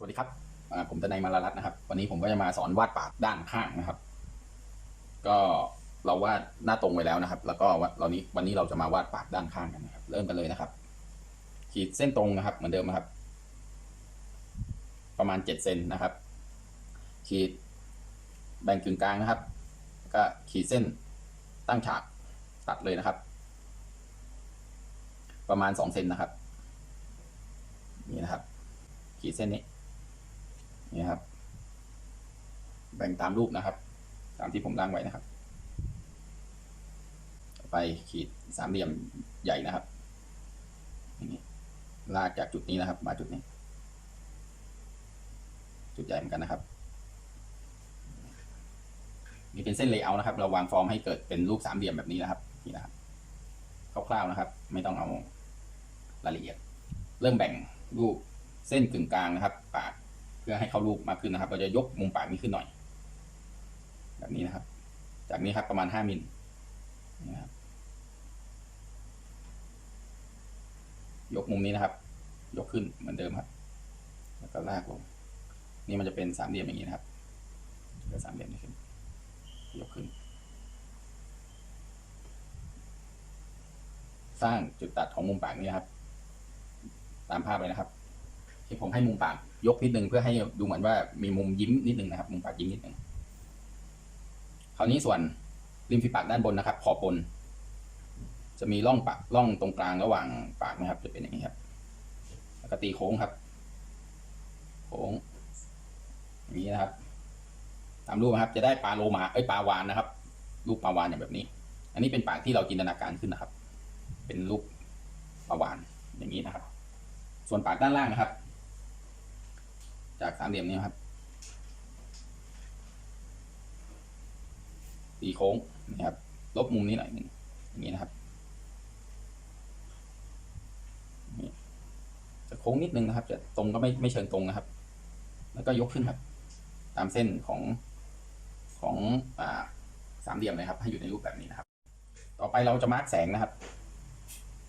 สวัสดีครับ ผมตนายมาลารัตน์นะครับ วันนี้ผมก็จะมาสอนวาดปากด้านข้างนะครับ ก็เราวาดหน้าตรงไว้แล้วนะครับ แล้วก็วันเรานี้วันนี้เราจะมาวาดปากด้านข้างกันนะครับ เริ่มกันเลยนะครับ ขีดเส้นตรงนะครับ เหมือนเดิมนะครับ ประมาณเจ็ดเซนนะครับ ขีดแบ่งกึ่งกลางนะครับ ก็ขีดเส้นตั้งฉากตัดเลยนะครับ ประมาณสองเซนนะครับ นี่นะครับ ขีดเส้นนี้ นี่ครับ แบ่งตามรูปนะครับ ตามที่ผมร่างไว้นะครับ ต่อไปขีดสามเหลี่ยมใหญ่นะครับนี้ลากจากจุดนี้นะครับ มาจุดนี้ จุดใหญ่เหมือนกันนะครับนี่เป็นเส้นเลเยอร์นะครับ เราวางฟอร์มให้เกิดเป็นรูปสามเหลี่ยมแบบนี้นะครับนี่นะครับคร่าวๆนะครับ ไม่ต้องเอารายละเอียด เริ่มแบ่งรูปเส้นกึ่งกลางนะครับ ปาก เพื่อให้เข้ารูปมากขึ้นนะครับ เราจะยกมุมปากนี้ขึ้นหน่อย แบบนี้นะครับ จากนี้ครับประมาณห้ามิลนะครับยกมุมนี้นะครับ ยกขึ้นเหมือนเดิมครับ แล้วก็ลากลง นี่มันจะเป็นสามเหลี่ยมอย่างนี้นะครับเกิดสามเหลี่ยมนี้ขึ้น ยกขึ้น สร้างจุดตัดของมุมปากนี้นะครับ ตามภาพเลยนะครับ ที่ผมให้มุมปากยกนิดนึงเพื่อให้ดูเหมือนว่ามีมุมยิ้มนิดนึงนะครับ มุมปากยิ้มนิดนึงคราวนี้ส่วนริมฝีปากด้านบนนะครับ ขอบบน จะมีร่องปากร่องตรงกลางระหว่างปากนะครับ จะเป็นอย่างนี้ครับแล้วก็ตีโค้งครับ โค้งอย่างนี้นะครับ ตามรูปนะครับ จะได้ปลาโลมาเอ้ยปลาวานนะครับ รูปปลาวานอย่างแบบนี้ อันนี้เป็นปากที่เราจินตนาการขึ้นนะครับ เป็นรูปปลาวานอย่างนี้นะครับ ส่วนปากด้านล่างนะครับ จากสามเหลี่ยมนี้ครับตีโค้งนะครับ ลบมุมนี้หน่อยหนึ่งอย่างนี้นะครับจะโค้งนิดนึงนะครับ จะตรงก็ไม่ไม่เชิงตรงนะครับ แล้วก็ยกขึ้นครับ ตามเส้นของของอ่าสามเหลี่ยมเลยครับ ให้อยู่ในรูปแบบนี้นะครับ ต่อไปเราจะมาร์กแสงนะครับ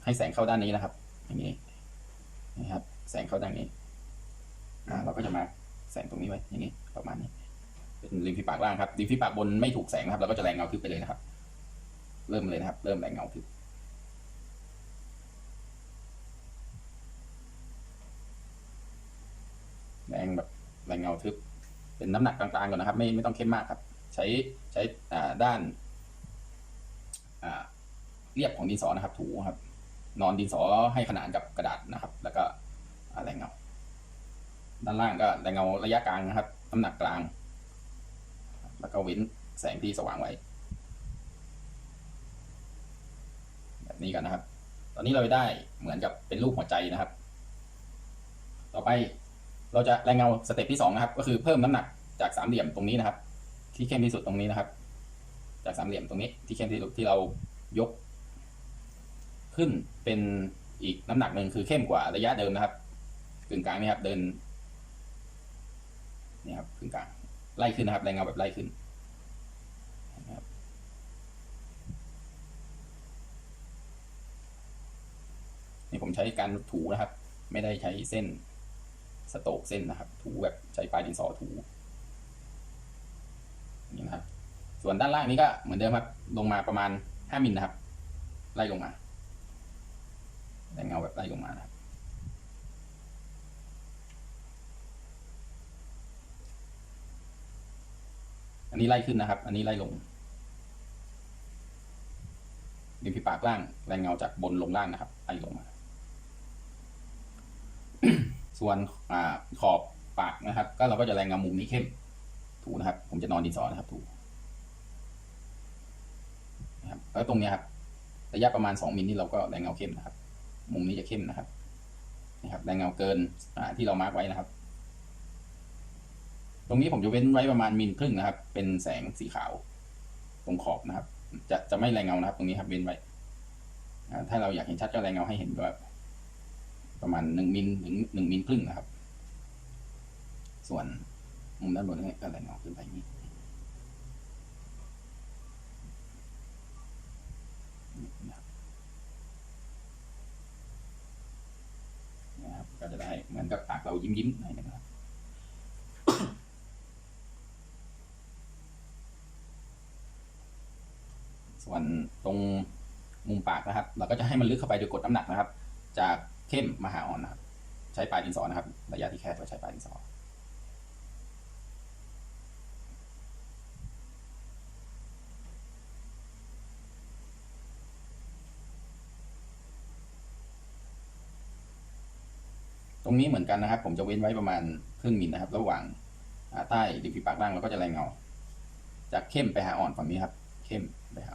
ให้แสงเข้าด้านนี้นะครับ อย่างนี้นะครับ แสงเข้าด้านนี้ อ่าเราก็จะมาแสงตรงนี้ไว้อย่างนี้ประมาณนี้ เป็นริมฝีปากล่างครับริมฝีปากบนไม่ถูกแสงนะครับเราก็จะแรงเงาทึบไปเลยนะครับ เริ่มเลยนะครับ เริ่มแรงเงาทึบแรงแบบแรงเงาทึบ เป็นน้ำหนักกลางๆก่อนนะครับ ไม่ไม่ต้องเข้มมากครับ ใช้ใช้อ่าด้านอ่าเรียบของดินสอนะครับ ถูครับ นอนดินสอให้ขนานกับกระดาษนะครับ แล้วก็แรงเงา ด้านล่างก็แรงเงาระยะกลางนะครับน้ำหนักกลาง แล้วก็เว้นแสงที่สว่างไว้ แบบนี้กันนะครับ ตอนนี้เราได้เหมือนกับเป็นรูปหัวใจนะครับ ต่อไปเราจะแรงเงาสเต็ปที่สองนะครับ ก็คือเพิ่มน้ำหนักจากสามเหลี่ยมตรงนี้นะครับ ที่เข้มที่สุดตรงนี้นะครับ จากสามเหลี่ยมตรงนี้ ที่เข้มที่สุดที่เรายก ขึ้นเป็นอีกน้ำหนักหนึ่งคือเข้มกว่าระยะเดิมนะครับกึ่งกลางนี่ครับเดิน นี่ครับกึ่งกลางไล่ขึ้นนะครับแรงเงาแบบไล่ขึ้นนะครับนี่ผมใช้การถูนะครับ ไม่ได้ใช้เส้นสโตกเส้นนะครับ ถูแบบใช้ปลายดินสอถูนี่นะครับ ส่วนด้านล่างนี้ก็เหมือนเดิมครับ ลงมาประมาณห้ามิลนะครับ ไล่ลงมาแรงเงาแบบไล่ลงมานะครับ นนี้ไล่ขึ้นนะครับ อันนี้ไล่ลงริมฝีปากล่างแรงเงาจากบนลงล่างนะครับไล่ลงมา ส่วนอขอบปากนะครับ ก็เราก็จะแรงเงามุมนี้เข้ม ถูนะครับ ผมจะนอนดินสอนะครับ ถูนะครับแล้วตรงนี้ครับระยะประมาณสองมิลนี่เราก็แรงเงาเข้มนะครับ มุมนี้จะเข้มนะครับนะครับแรงเงาเกินที่เรามาร์กไว้นะครับ ตรงนี้ผมจะเว้นไว้ประมาณมิลครึ่งนะครับ เป็นแสงสีขาว ตรงขอบนะครับ จะจะไม่แรงเงานะครับ ตรงนี้ครับเว้นไว้ถ้าเราอยากเห็นชัดก็แรงเงาให้เห็นว่าประมาณหนึ่งมิลถึงหนึ่งมิลครึ่งนะครับ ส่วนมุมด้านบนนี่ก็แรงเงาขึ้นไปนี้นะครับก็จะได้เหมือนกับปากเรายิ้มๆหน่อยนะครับ ส่วนตรงมุมปากนะครับ เราก็จะให้มันลึกเข้าไปโดยกดน้ำหนักนะครับ จากเข้มมาหาอ่อนนะครับ ใช้ปลายดินสอนะครับ ระยะที่แคบก็ใช้ปลายดินสอตรงนี้เหมือนกันนะครับ ผมจะเว้นไว้ประมาณครึ่งมิลนะครับ ระหว่างใต้ริมฝีปากล่างเราก็จะแรงเงา จากเข้มไปหาอ่อนฝั่งนี้ครับ เข้มไปหา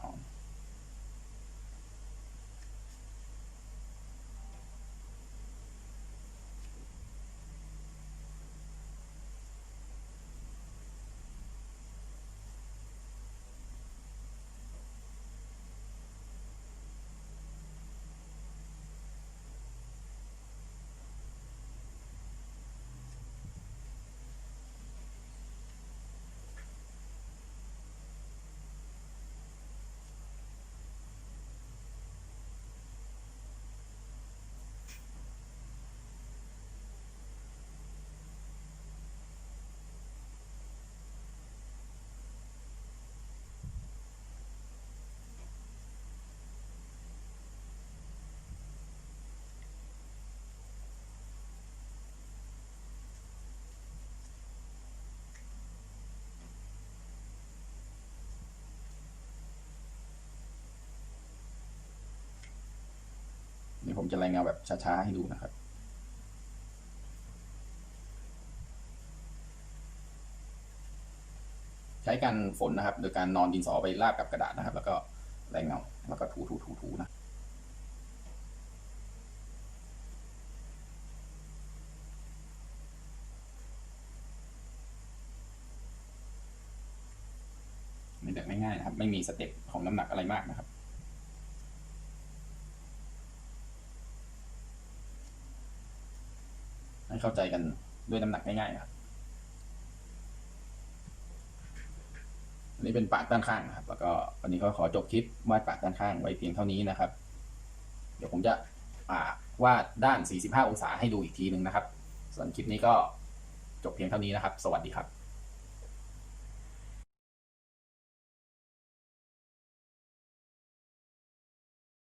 ผมจะรายงานแบบช้าๆให้ดูนะครับใช้การฝนนะครับ โดยการนอนดินสอไปราบกับกระดาษนะครับ แล้วก็แรงเงา แล้วก็ถูถูถูถูนะนี่แบบง่ายๆนะครับ ไม่มีสเต็ปของน้ำหนักอะไรมากนะครับ ให้เข้าใจกันด้วยน้ำหนักง่ายๆครับอันนี้เป็นปากด้านข้างครับ แล้วก็วันนี้ก็ขอจบคลิปวาดปากด้านข้างไว้เพียงเท่านี้นะครับ เดี๋ยวผมจะวาดด้าน 45 องศาให้ดูอีกทีหนึ่งนะครับ ส่วนคลิปนี้ก็จบเพียงเท่านี้นะครับ สวัสดีครับ